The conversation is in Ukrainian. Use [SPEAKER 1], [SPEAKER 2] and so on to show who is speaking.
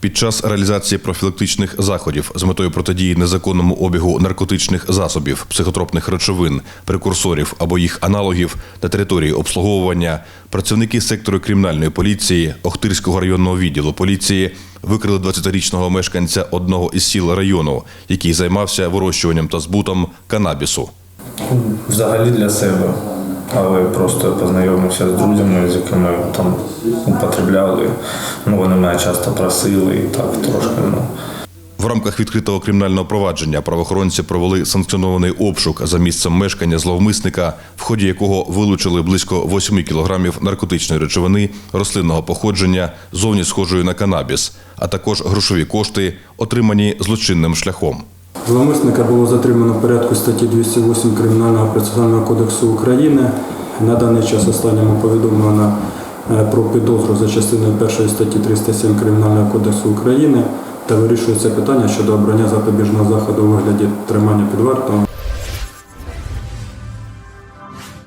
[SPEAKER 1] Під час реалізації профілактичних заходів з метою протидії незаконному обігу наркотичних засобів, психотропних речовин, прекурсорів або їх аналогів на території обслуговування, працівники сектору кримінальної поліції Охтирського районного відділу поліції викрили 20-річного мешканця одного із сіл району, який займався вирощуванням та збутом канабісу.
[SPEAKER 2] Взагалі для себе. Але просто познайомився з друзями, з якими там употребляли. Ну, вони мене часто просили і так трошки. Ну.
[SPEAKER 1] В рамках відкритого кримінального провадження правоохоронці провели санкціонований обшук за місцем мешкання зловмисника, в ході якого вилучили близько 8 кілограмів наркотичної речовини рослинного походження, зовні схожої на канабіс, а також грошові кошти, отримані злочинним шляхом.
[SPEAKER 3] Зловмисника було затримано в порядку статті 208 Кримінального процесуального кодексу України. На даний час останньому повідомлено е, про підозру за частиною 1 статті 307 Кримінального кодексу України та вирішується питання щодо обрання запобіжного заходу у вигляді тримання під вартою.